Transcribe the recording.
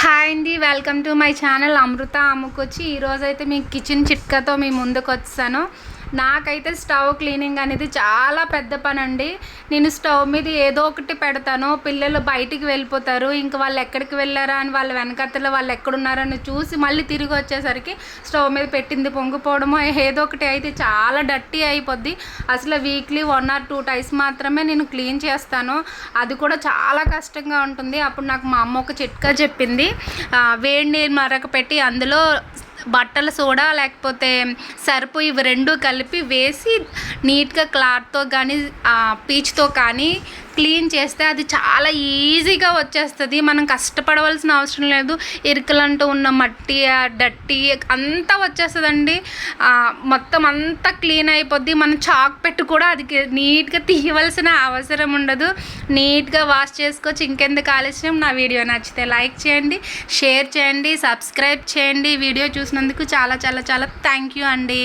Hi అండి welcome to my channel Amrutha అమ్ముకొచ్చి ఈరోజైతే మీ కిచెన్ చిట్కాతో మీ ముందుకు వచ్చాను నాకైతే స్టవ్ క్లీనింగ్ అనేది చాలా పెద్ద పని అండి నేను స్టవ్ మీద ఏదో ఒకటి పెడతాను. పిల్లలు బయటికి వెళ్ళిపోతారు. ఇంక వాళ్ళు ఎక్కడికి వెళ్ళారా అని వాళ్ళ వెనకత్తలో వాళ్ళు ఎక్కడున్నారని చూసి మళ్ళీ తిరిగి వచ్చేసరికి స్టవ్ మీద పెట్టింది పొంగిపోవడమో ఏదో ఒకటి అయితే చాలా డర్టీ అయిపోద్ది. అసలు weekly one or two times మాత్రమే నేను క్లీన్ చేస్తాను. అది కూడా చాలా కష్టంగా ఉంటుంది. అప్పుడు నాకు మా అమ్మ ఒక చిట్కా చెప్పింది. వేడి నీరు మరక పెట్టి అందులో బట్టల సోడా లేకపోతే సరుపు ఇవి రెండు కలిపి వేసి నీట్గా క్లాత్తో కానీ పీచ్తో కానీ క్లీన్ చేస్తే అది చాలా ఈజీగా వచ్చేస్తుంది. మనం కష్టపడవలసిన అవసరం లేదు. ఇరుకలంటూ ఉన్న మట్టి డట్టి అంతా వచ్చేస్తుందండి. మొత్తం అంతా క్లీన్ అయిపోద్ది. మనం చాక్ పెట్టి కూడా అది నీట్గా తీయవలసిన అవసరం ఉండదు. నీట్గా వాష్ చేసుకోవచ్చు. ఇంకెందుకు ఆలస్యం? నా వీడియో నచ్చితే లైక్ చేయండి షేర్ చేయండి సబ్స్క్రైబ్ చేయండి. వీడియో చూసినందుకు చాలా చాలా చాలా థ్యాంక్ యూ అండి.